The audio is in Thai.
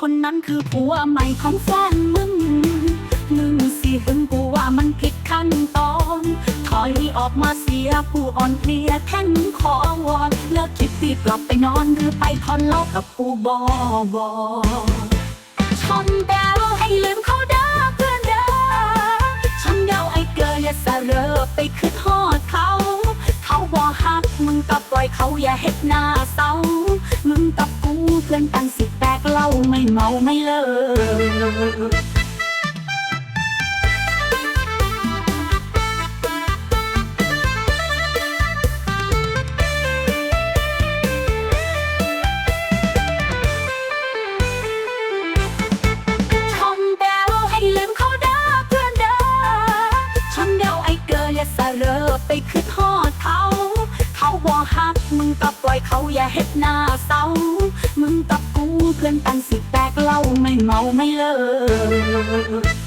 คนนั้นคือผัวใหม่ของแฟนมึงมึงสิหึงกูว่ามันผิดขั้นตอน ถอยออกมาเสียผู้อ่อนเพลียแค่นขอวอนเลิกคิดตีกลับไปนอนหรือไปทอนเล่ากับกูบอบอชนแดวให้ลืมเขาเด้อเพื่อนเด้อฉันเดาไอ้เกยอย่าสะเรอไปคือทอดเขา เขาบ่ฮักมึงก็ปล่อยเขาอย่าเฮ็ดหน้าเศร้ามึงกับกูเพื่อนกันสิ เหล่าไม่เมาไม่เลิกเดวให้ลืมเขาเด้เพื่อนเด้อชนเดวไอเกยอย่าสะเรอไปคือทอดเขา เขาบ่ฮัก มึงก็ปล่อยเขาอย่าเฮ็ดหน้าเศร้า มึงกับกูเพื่อนกันสิ ไม่เลิก